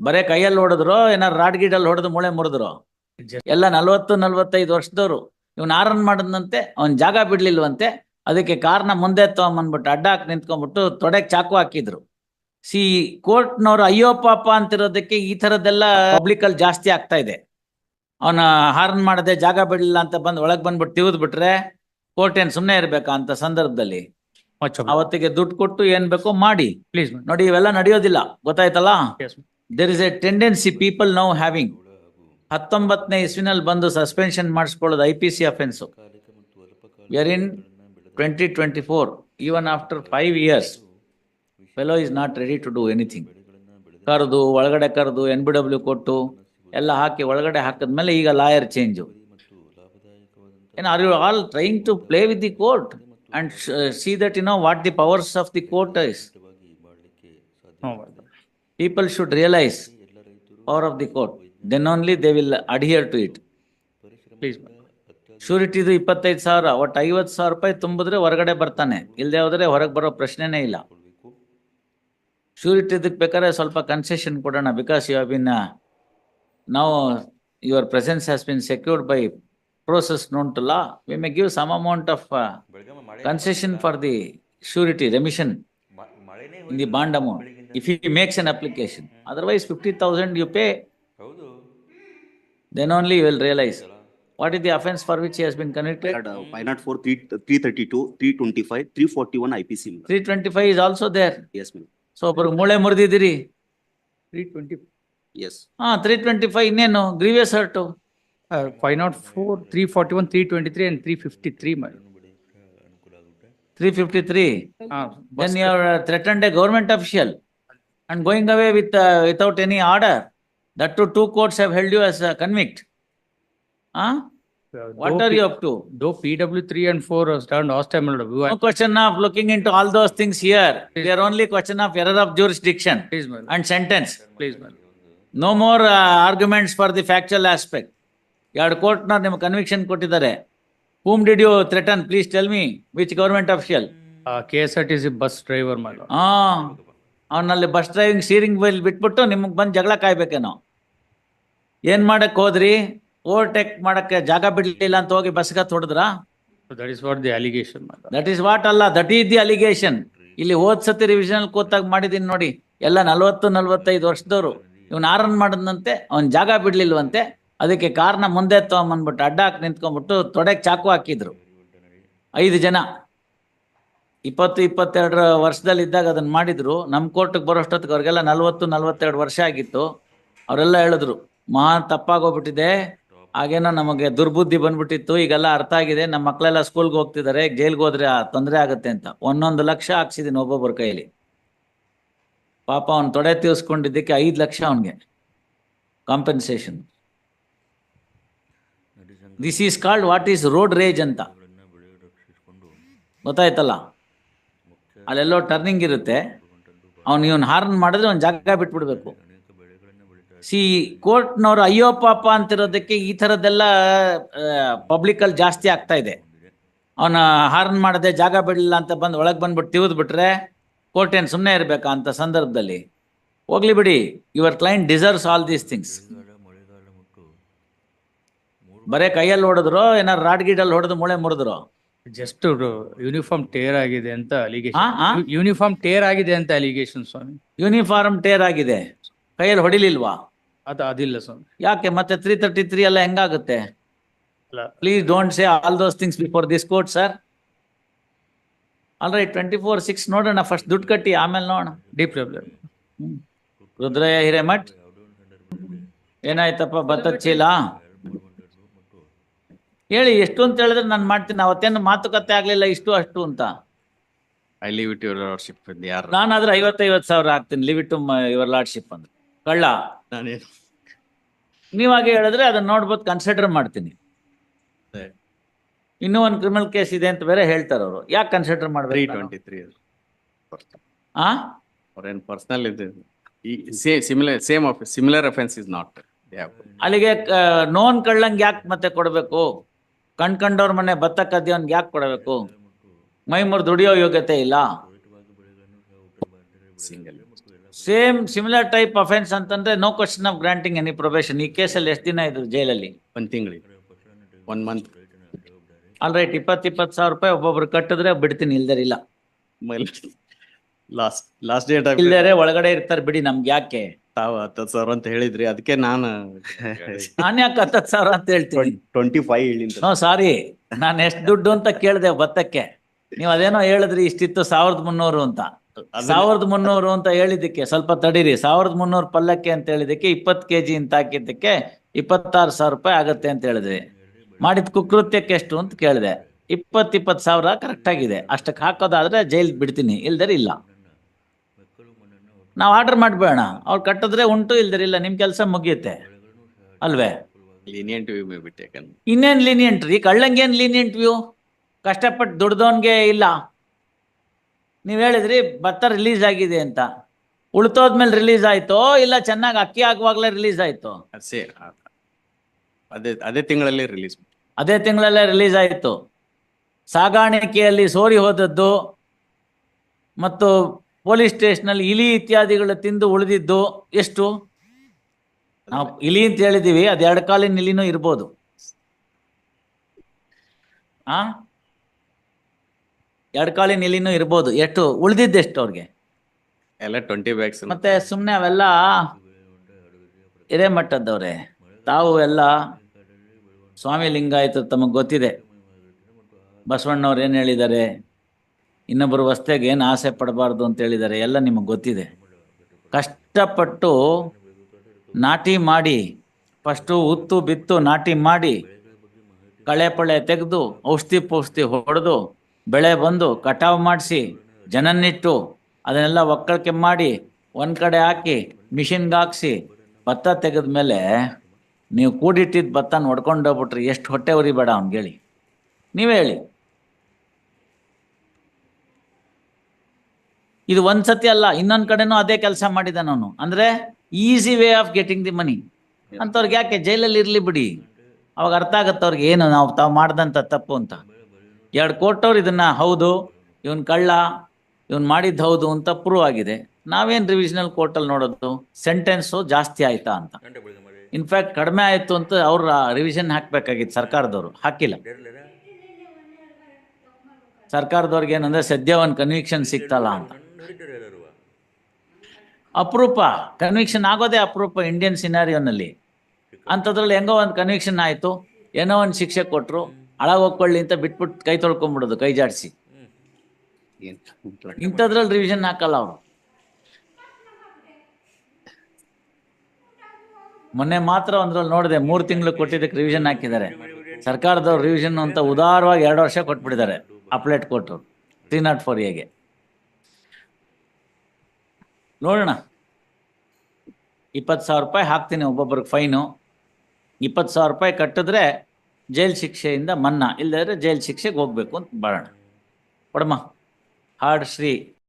ಬರೇ ಕೈಯಲ್ಲಿ ಹೊಡೆದ್ರು ಏನಾರ ರಾಡ್ ಗೀಡಲ್ಲಿ ಹೊಡೆದು ಮೂಳೆ ಮುರಿದ್ರು. ಎಲ್ಲ ನಲ್ವತ್ತು ನಲ್ವತ್ತೈದು ವರ್ಷದವ್ರು. ಇವ್ನ ಆರನ್ ಮಾಡದಂತೆ ಅವ್ನ್ ಜಾಗ ಬಿಡ್ಲಿಲ್ವಂತೆ. ಅದಕ್ಕೆ ಕಾರ್ನ ಮುಂದೆ ತಗೊಂಬಂದ್ಬಿಟ್ಟು ಅಡ್ಡ ಹಾಕಿ ನಿಂತ್ಕೊಂಡ್ಬಿಟ್ಟು ತೊಡೆಗೆ ಚಾಕು ಹಾಕಿದ್ರು. ಸಿ ಕೋರ್ಟ್ನವ್ರು ಅಯ್ಯೋ ಪಾಪ ಅಂತಿರೋದಕ್ಕೆ ಈ ತರದ್ದೆಲ್ಲ ಪಬ್ಲಿಕ್ ಅಲ್ಲಿ ಜಾಸ್ತಿ ಆಗ್ತಾ ಇದೆ. ಅವನ ಹಾರನ್ ಮಾಡದೆ ಜಾಗ ಬಿಡ್ಲಿಲ್ಲ ಅಂತ ಬಂದು ಒಳಗ್ ಬಂದ್ಬಿಟ್ಟು ತಿವಿದ್ ಬಿಟ್ರೆ ಕೋರ್ಟ್ ಏನ್ ಸುಮ್ಮನೆ ಇರ್ಬೇಕಾ ಅಂತ ಸಂದರ್ಭದಲ್ಲಿ? ಅವತ್ತಿಗೆ ದುಡ್ಡು ಕೊಟ್ಟು ಏನ್ ಬೇಕೋ ಮಾಡಿ. ಪ್ಲೀಸ್ ನೋಡಿ ಇವೆಲ್ಲ ನಡೆಯೋದಿಲ್ಲ. ಗೊತ್ತಾಯ್ತಲ್ಲ. There is a tendency people now having ಹತ್ತೊಂಬತ್ತನೇ ಇಸ್ವಿನಲ್ಲಿ ಬಂದು suspension ಮಾಡಿಸ್ಕೊಳ್ಳೋದು I P C offence were in twenty twenty four even after five years fellow is not ready to do anything ಕರೆದು, ಒಳಗಡೆ ಕರೆದು ಎನ್ ಬಿ ಡಬ್ಲ್ಯೂ ಕೊಟ್ಟು, ಎಲ್ಲ ಹಾಕಿ ಒಳಗಡೆ ಹಾಕಿದ್ಮೇಲೆ ಈಗ ಲಾಯರ್ ಚೇಂಜು ಏನು are you all trying to play with the court and see that you know what the powers of the court is. People should realize power of the court. Then only they will adhere to it. Please. ಇದು ಇಪ್ಪತ್ತೈದು ಸಾವಿರ ಒಟ್ಟು ಐವತ್ತು ಸಾವಿರ ರೂಪಾಯಿ ತುಂಬಿದ್ರೆ ಹೊರಗಡೆ ಬರ್ತಾನೆ ಇಲ್ಲದೆ ಹೋದ್ರೆ ಹೊರಗೆ ಬರೋ ಪ್ರಶ್ನೆನೇ ಇಲ್ಲ ಶ್ಯೂರಿಟಿದಕ್ಕೆ ಬೇಕಾದ್ರೆ ಸ್ವಲ್ಪ ಕನ್ಸೆಷನ್ ಕೊಡೋಣ ಬಿಕಾಸ್ ಯು ಹ್ಯಾವ್ ಬಿನ್ ನಾವು your presence has been secured by process known to law we may give some amount of concession for the surety remission in the bond amount, if he makes an application. Otherwise, fifty thousand you pay, then only you will realize what is the offense for which he has been convicted. Five not four, three, three thirty-two, three twenty-five, three forty-one IPC. ma'am. Three twenty-five is also there. Yes, ma'am. So, ಒಬ್ರು ಮೂಳೆ ಮುರಿದಿದ್ದೀರಿ. Three twenty, Yes. ಹಾ, three twenty-five ಇನ್ನೇನು grievous hurt. uh, five not four, three forty-one, three twenty-three and three fifty-three, madam. Three fifty-three. Ah, Then bus- you have threatened a government official and going away with, uh, without any order. That too, two courts have held you as a convict. Huh? uh, What are P- you up to? Though PW three and four was done last time, madam, you No question of looking into all those things here. They are only question of error of jurisdiction please, and sentence. please, man. No more uh, arguments for the factual aspect. ಎರಡು court ನಿಮ್ಗೆ conviction ಕೊಟ್ಟಿದ್ದಾರೆ. Whom did you threaten? Please tell me. Which government official? Uh, KSRTC bus driver. ಆ ಅವನಲ್ಲಿ bus driving steering wheel ಬಿಟ್ಬಿಟ್ಟು ನಿಮಗೆ ಬಂದು ಜಗಳ ಕಾಯ್ಬೇಕೇನೋ. ಏನ್ ಮಾಡಕ್ ಹೋದ್ರಿ? ಓವರ್ಟೇಕ್ ಮಾಡಕ್ಕೆ ಜಾಗ ಬಿಡಲಿಲ್ಲ ಅಂತ ಹೋಗಿ ಬಸ್ಗೆ ಹೊಡೆದ್ರಾ? That is what the allegation that is what ಅಲ್ಲ ದಟ್ ಈಸ್ ದಿ ಅಲಿಗೇಷನ್ ಇಲ್ಲಿ ಹೋದ್ ಸತಿ ರಿವಿಷನ್ ಕೂತಾಗ ಮಾಡಿದೀನಿ ನೋಡಿ ಎಲ್ಲ ನಲ್ವತ್ತು ನಲ್ವತ್ತೈದು ವರ್ಷದವರು ಇವ್ನು ಆರನ್ ಮಾಡದಂತೆ ಅವ್ನ ಜಾಗ ಬಿಡ್ಲಿಲ್ವಂತೆ ಅದಕ್ಕೆ ಕಾರ್ನ ಮುಂದೆ ತಗೊಂಬಂದ್ಬಿಟ್ಟು ಅಡ್ಡ ಹಾಕಿ ನಿಂತ್ಕೊಂಡ್ಬಿಟ್ಟು ತೊಡೆಗೆ ಚಾಕು ಹಾಕಿದ್ರು ಐದು ಜನ ಇಪ್ಪತ್ತು, ಇಪ್ಪತ್ತೆರಡರ ವರ್ಷದಲ್ಲಿ ಇದ್ದಾಗ ಅದನ್ನ ಮಾಡಿದ್ರು. ನಮ್ಮ ಕೋರ್ಟ್ಗೆ ಬರೋಷ್ಟೊತ್ತಿಗೆ ಅವ್ರಿಗೆಲ್ಲ ನಲ್ವತ್ತು, ನಲವತ್ತೆರಡು ವರ್ಷ ಆಗಿತ್ತು. ಅವರೆಲ್ಲ ಹೇಳಿದ್ರು ಮಹಾನ್ ತಪ್ಪಾಗೋಗ್ಬಿಟ್ಟಿದೆ. ಹಾಗೇನೋ ನಮಗೆ ದುರ್ಬುದ್ಧಿ ಬಂದ್ಬಿಟ್ಟಿತ್ತು. ಈಗೆಲ್ಲ ಅರ್ಥ ಆಗಿದೆ. ನಮ್ಮ ಮಕ್ಕಳೆಲ್ಲ ಸ್ಕೂಲ್ಗೆ ಹೋಗ್ತಿದ್ದಾರೆ. ಜೈಲ್ಗೆ ಹೋದ್ರೆ ತೊಂದರೆ ಆಗುತ್ತೆ ಅಂತ. ಒಂದೊಂದು ಲಕ್ಷ ಹಾಕ್ಸಿದ್ದೀನಿ ಒಬ್ಬೊಬ್ಬರ ಕೈಯಲ್ಲಿ ಪಾಪ ಅವ್ನು ತೊಡೆ ತೀರ್ಸ್ಕೊಂಡಿದ್ದಕ್ಕೆ ಐದು ಲಕ್ಷ ಅವನಿಗೆ. Compensation this is called what is road rage ಅಂತ. ಗೊತ್ತಾಯ್ತಲ್ಲ? ಅಲ್ಲೆಲ್ಲೋ ಟರ್ನಿಂಗ್ ಇರುತ್ತೆ. ಅವ್ನು ಇವನ್ ಹಾರ್ನ್ ಮಾಡಿದ್ರೆ ಅವ್ನು ಜಾಗ ಬಿಟ್ಬಿಡ್ಬೇಕು. ಸಿ ಕೋರ್ಟ್ನವ್ರು ಅಯ್ಯೋ ಪಾಪ ಅಂತಿರೋದಕ್ಕೆ ಈ ಥರದ್ದೆಲ್ಲ ಪಬ್ಲಿಕ್ ಅಲ್ಲಿ ಜಾಸ್ತಿ ಆಗ್ತಾ ಇದೆ. ಅವನ ಹಾರ್ನ್ ಮಾಡದೆ ಜಾಗ ಬಿಡಲಿಲ್ಲ ಅಂತ ಬಂದು ಒಳಗೆ ಬಂದ್ಬಿಟ್ಟು ತಿವಿದ್ಬಿಟ್ರೆ ಕೋರ್ಟ್ ಏನು ಸುಮ್ಮನೆ ಇರಬೇಕಾ ಅಂತ ಸಂದರ್ಭದಲ್ಲಿ. ಹೋಗ್ಲಿ ಬಿಡಿ your client deserves all these things ಬರೇ ಕೈಯಲ್ಲಿ ಹೊಡೆದ್ರು, ಏನಾರು ರಾಡ್ ಗೀಡಲ್ಲಿ ಹೊಡೆದು ಮೂಳೆ ಮುರಿದ್ರು? Just ಯೂನಿಫಾರ್ಮ್ ಟೇರ್ ಆಗಿದೆ ಅಂತ? ಅಲಿಗೇಶನ್ ಯೂನಿಫಾರ್ಮ್ ಟೇರ್ ಆಗಿದೆ ಅಂತ ಅಲಿಗೇಶನ್ ಸ್ವಾಮಿ. ಯೂನಿಫಾರ್ಮ್ ಟೇರ್ ಆಗಿದೆ. ಕೈಯಲ್ಲಿ ಹೊಡಿಲಿಲ್ವಾ? ಅದು ಅದಿಲ್ಲ ಸ್ವಾಮಿ. ಯಾಕೆ ಮತ್ತೆ ತ್ರೀ ತರ್ಟಿ ತ್ರೀ ಎಲ್ಲ ಹೆಂಗಾಗುತ್ತೆ? Please don't say all those things before this court sir all right twenty four six ನೋಡೋಣ ಫಸ್ಟ್ ದುಡ್ಡು ಕಟ್ಟಿ ಆಮೇಲೆ ನೋಡೋಣ. Deep problem Rudrayya Hiremath? ಏನಾಯ್ತಪ್ಪ ಭತ್ತದ ಚೀಲ? ಹೇಳಿ ಎಷ್ಟು ಅಂತ ಹೇಳಿದ್ರೆ ನಾನು ಮಾಡ್ತೀನಿ. ಅವತ್ತೇನು ಮಾತುಕತೆ ಆಗ್ಲಿಲ್ಲ ಇಷ್ಟು ಅಷ್ಟು ಅಂತ. I leave it your lordship ಯಾರು. ನಾನಾದ್ರೆ ಐವತ್ತೈವತ್ತು ಸಾವಿರ ಹಾಕ್ತೀನಿ. Leave it to your lordship ಅಂದ್ರೆ ಕಳ್ಳ. ನಾನೇನು? ನೀವಾಗೆ ಹೇಳಿದ್ರೆ ಅದನ್ನ ನೋಡ್ಬೋದು ಕನ್ಸಿಡರ್ ಮಾಡ್ತೀನಿ. ಇನ್ನೂ ಒಂದು ಕ್ರಿಮಿನಲ್ ಕೇಸ್ ಇದೆ ಅಂತ ಬೇರೆ ಹೇಳ್ತಾರೆ ಅವರು. ಯಾಕೆ ಕನ್ಸಿಡರ್ ತ್ರೀ ಮಾಡ್ಬೇಕು ಟ್ವೆಂಟಿ ತ್ರೀ ಆ? ಅವ್ರೇನು ಪರ್ಸನಲ್ ಇದು. ಈ same similar same similar offence is not ಅಲ್ಲಿಗೆ ನೋನ್ ಕಳ್ಳಂಗ್ ಯಾಕೆ ಮತ್ತೆ ಕೊಡಬೇಕು? ಕಣ್ಕಂಡವ್ರ ಮನೆ ಭತ್ತ ಕದ್ದಿಯವನ್ಗೆ ಯಾಕೆ ಕೊಡಬೇಕು? ಮೈ ಮುರಿದು ದುಡಿಯೋ ಯೋಗ್ಯತೆ ಇಲ್ಲ. ಸೇಮ್ ಸಿಮಿಲರ್ ಟೈಪ್ ಅಫೆನ್ಸ್ ಅಂತಂದ್ರೆ no question of granting any probation ಈ ಕೇಸಲ್ಲಿ ಎಷ್ಟು ದಿನ ಇದ್ರು ಜೈಲಲ್ಲಿ? ಒಂದ್ ತಿಂಗಳಿಗೆ. ಒನ್ ಮಂತ್ ಆಲ್ ರೈಟ್ ಇಪ್ಪತ್ ಇಪ್ಪತ್ ಸಾವಿರ ರೂಪಾಯಿ ಒಬ್ಬೊಬ್ರು ಕಟ್ಟಿದ್ರೆ ಬಿಡ್ತೀನಿ ಇಲ್ದೇ ಇಲ್ಲ. ಲಾಸ್ಟ್ ಲಾಸ್ಟ್ ಡೇಟ್ ಇಲ್ದೇರೆ ಒಳಗಡೆ ಇರ್ತಾರೆ ಬಿಡಿ ನಮ್ಗೆ ಯಾಕೆ? ತಾವು ಹತ್ತತ್ತು ಸಾವಿರ ಅಂತ ಹೇಳಿದ್ರಿ ಅದಕ್ಕೆ ನಾನು ನಾನು ಯಾಕೆ ಹತ್ತತ್ತು ಸಾವಿರ ಅಂತ ಹೇಳ್ತೀನಿ? ಟ್ವೆಂಟಿ ಫೈವ್ ಹೇಳಿ ನೋ ಸಾರಿ. ನಾನು ಎಷ್ಟು ದುಡ್ಡು ಅಂತ ಕೇಳಿದೆ ಭತ್ತಕ್ಕೆ. ನೀವು ಅದೇನೋ ಹೇಳಿದ್ರಿ ಇಷ್ಟಿತ್ತು ಸಾವಿರದ ಮುನ್ನೂರು ಅಂತ. ಸಾವಿರದ ಮುನ್ನೂರು ಅಂತ ಹೇಳಿದ್ದಕ್ಕೆ ಸ್ವಲ್ಪ ತಡೀರಿ. ಸಾವಿರದ ಮುನ್ನೂರು ಪಲ್ಲಕ್ಕೆ ಅಂತ ಹೇಳಿದಕ್ಕೆ ಇಪ್ಪತ್ತು ಕೆಜಿ ಅಂತ ಹಾಕಿದ್ದಕ್ಕೆ ಇಪ್ಪತ್ತಾರು ಸಾವಿರ ರೂಪಾಯಿ ಆಗತ್ತೆ ಅಂತ ಹೇಳಿದ್ರಿ. ಮಾಡಿದ ಕುಕೃತ್ಯಕ್ಕೆ ಎಷ್ಟು ಅಂತ ಕೇಳಿದೆ. ಇಪ್ಪತ್ ಇಪ್ಪತ್ತು ಸಾವಿರ ಕರೆಕ್ಟ್ ಆಗಿದೆ. ಅಷ್ಟಕ್ಕೆ ಹಾಕೋದಾದ್ರೆ ಜೈಲ್ ಬಿಡ್ತೀನಿ. ಇಲ್ದರೆ ಇಲ್ಲ. ನಾವು ಆರ್ಡರ್ ಮಾಡ್ಬೇಡ ಅವ್ರು ಕಟ್ಟಿದ್ರೆ ಉಂಟು ಇಲ್ದರೆ ಇಲ್ಲ ನಿಮ್ ಕೆಲಸ ಮುಗಿಯುತ್ತೆ. ಅಲ್ವೇ? ಲೀನಿಯಂಟ್ ವ್ಯೂ ಮೇ ಇನ್ನೇನು ಲೀನಿಯಂಟ್ ರೀ? ಕಳ್ಳಂಗೇನ್ ಲೀನಿಯಂಟ್ ವ್ಯೂ ಕಷ್ಟಪಟ್ಟು ದುಡ್ದವನ್ಗೆ ಇಲ್ಲ. ನೀವು ಹೇಳಿದ್ರಿ ಭತ್ತ ರಿಲೀಸ್ ಆಗಿದೆ ಅಂತ. ಉಳ್ತೋದ್ಮೇಲೆ ರಿಲೀಸ್ ಆಯ್ತೋ ಇಲ್ಲ ಚೆನ್ನಾಗಿ ಅಕ್ಕಿ ಹಾಕುವಾಗಲೇ ರಿಲೀಸ್ ಆಯ್ತು? ಅದೇ ಅದೇ ತಿಂಗಳಲ್ಲಿ ರಿಲೀಸ್ ಅದೇ ತಿಂಗಳಲ್ಲೇ ರಿಲೀಸ್ ಆಯಿತು. ಸಾಗಾಣಿಕೆಯಲ್ಲಿ ಸೋರಿ ಹೋದದ್ದು ಮತ್ತು ಪೊಲೀಸ್ ಸ್ಟೇಷನಲ್ಲಿ ಇಲಿ ಇತ್ಯಾದಿಗಳು ತಿಂದು ಉಳಿದಿದ್ದು ಎಷ್ಟು? ನಾವು ಇಲಿ ಅಂತ ಹೇಳಿದೀವಿ ಅದು ಎರಡು ಕಾಲಿನ ಇಲಿನೂ ಇರ್ಬೋದು. ಆ? ಎರಡು ಕಾಲಿನ ಇಲಿನೂ ಇರ್ಬೋದು. ಎಷ್ಟು? ಉಳಿದಿದ್ದೆಷ್ಟು ಅವ್ರಿಗೆ? ಎಲ್ಲ ಟ್ವೆಂಟಿ ಬ್ಯಾಗ್ಸ್ ಮತ್ತೆ ಸುಮ್ಮನೆ ಅವೆಲ್ಲ ಹಿರೇಮಠದ್ದವ್ರೆ ತಾವು ಎಲ್ಲ ಸ್ವಾಮಿ ಲಿಂಗಾಯತ ತಮಗೆ ಗೊತ್ತಿದೆ. ಬಸವಣ್ಣವ್ರು ಏನು ಹೇಳಿದ್ದಾರೆ? ಇನ್ನೊಬ್ಬರು ವಸ್ತೆಗೆ ಏನು ಆಸೆ ಪಡಬಾರ್ದು ಅಂತ ಹೇಳಿದ್ದಾರೆ ಎಲ್ಲ ನಿಮಗೆ ಗೊತ್ತಿದೆ. ಕಷ್ಟಪಟ್ಟು ನಾಟಿ ಮಾಡಿ, ಫಸ್ಟು ಉತ್ತು ಬಿತ್ತು ನಾಟಿ ಮಾಡಿ, ಕಳೆ ಪಳೆ ತೆಗೆದು, ಔಷಧಿ ಪೌಷ್ಠಿ ಹೊಡೆದು, ಬೆಳೆ ಬಂದು, ಕಟಾವು ಮಾಡಿಸಿ, ಜನನ್ನಿಟ್ಟು, ಅದನ್ನೆಲ್ಲ ಒಕ್ಕಳಿಕೆ ಮಾಡಿ, ಒಂದು ಕಡೆ ಹಾಕಿ, ಮಿಷಿನ್ಗೆ ಹಾಕಿಸಿ, ಭತ್ತ ತೆಗೆದ ಮೇಲೆ ನೀವು ಕೂಡಿಟ್ಟಿದ್ದ ಭತ್ತನ ಹೊಡ್ಕೊಂಡು ಹೋಗ್ಬಿಟ್ರಿ ಎಷ್ಟು ಹೊಟ್ಟೆ ಉರಿಬೇಡ ಅವ್ನಿಗೆ ಹೇಳಿ ನೀವೇ ಹೇಳಿ. ಇದು ಒಂದ್ಸತಿ ಅಲ್ಲ, ಇನ್ನೊಂದ್ ಕಡೆನೂ ಅದೇ ಕೆಲಸ ಮಾಡಿದಾನ ಅವನು ಅಂದ್ರೆ easy way of getting the money ಅಂತವ್ರಿಗೆ ಯಾಕೆ ಜೈಲಲ್ಲಿ ಇರ್ಲಿ ಬಿಡಿ. ಅವಾಗ ಅರ್ಥ ಆಗತ್ತೆ ಅವ್ರಿಗೆ ಏನು ನಾವು ತಾವು ಮಾಡ್ದಂತ ತಪ್ಪು ಅಂತ. ಎರಡು ಕೋಟವ್ರು ಇದನ್ನ, ಹೌದು, ಇವನ್ ಕಳ್ಳ, ಇವನ್ ಮಾಡಿದ್ದು ಹೌದು ಅಂತ ಪ್ರೂವ್ ಆಗಿದೆ. ನಾವೇನ್ ರಿವಿಷನಲ್ ಕೋರ್ಟಲ್ಲಿ ನೋಡೋದು? ಸೆಂಟೆನ್ಸು ಜಾಸ್ತಿ ಆಯ್ತಾ ಅಂತ. ಇನ್ಫ್ಯಾಕ್ಟ್ ಕಡಿಮೆ ಆಯ್ತು ಅಂತ ಅವ್ರ ರಿವಿಷನ್ ಹಾಕ್ಬೇಕಾಗಿತ್ತು ಸರ್ಕಾರದವರು. ಹಾಕಿಲ್ಲ. ಸರ್ಕಾರದವ್ರಿಗೆ ಏನಂದ್ರೆ ಸದ್ಯ ಒಂದು ಕನ್ವಿಕ್ಷನ್ ಸಿಕ್ತಲ್ಲ ಅಂತ. ಅಪರೂಪ ಕನ್ವಿಕ್ಷನ್ ಆಗೋದೇ ಅಪರೂಪ ಇಂಡಿಯನ್ ಸಿನಾರಿಯೋನಲ್ಲಿ ಅಂಥದ್ರಲ್ಲಿ ಹೆಂಗೋ ಒಂದು ಕನ್ವಿಕ್ಷನ್ ಆಯಿತು, ಏನೋ ಒಂದು ಶಿಕ್ಷೆ ಕೊಟ್ಟರು ಅಳ ಹೋಗ್ಕೊಳ್ಳಿ ಅಂತ ಬಿಟ್ಬಿಟ್ಟು ಕೈ ತೊಳ್ಕೊಂಬಿಡೋದು, ಕೈ ಜಾಡಿಸಿ. ಇಂಥದ್ರಲ್ಲಿ ರಿವಿಷನ್ ಹಾಕಲ್ಲ ಅವರು. ಮೊನ್ನೆ ಮಾತ್ರ ಒಂದ್ರಲ್ಲಿ ನೋಡಿದೆ, ಮೂರು ತಿಂಗಳು ಕೊಟ್ಟಿದ್ದಕ್ಕೆ ರಿವಿಷನ್ ಹಾಕಿದ್ದಾರೆ. ಸರ್ಕಾರದವ್ರು ರಿವಿಷನ್ ಅಂತ ಉದಾರವಾಗಿ ಎರಡು ವರ್ಷ ಕೊಟ್ಬಿಟ್ಟಿದ್ದಾರೆ ಅಪ್ಲೇಟ್ ಕೊಟ್ಟರು ತ್ರೀ ನಾಟ್ ಫೋರ್ ಎಗೆ ನೋಡೋಣ. ಇಪ್ಪತ್ತು ಸಾವಿರ ರೂಪಾಯಿ ಹಾಕ್ತೀನಿ ಒಬ್ಬೊಬ್ರಿಗೆ ಫೈನು. ಇಪ್ಪತ್ತು ಸಾವಿರ ರೂಪಾಯಿ ಕಟ್ಟಿದ್ರೆ ಜೈಲ್ ಶಿಕ್ಷೆಯಿಂದ ಮನ್ನ. ಇಲ್ಲದ್ರೆ ಜೈಲ್ ಶಿಕ್ಷೆಗೆ ಹೋಗ್ಬೇಕು ಅಂತ ಬರೋಣ ಕೊಡಮ್ಮ. ಹಾಡ್ ಶ್ರೀ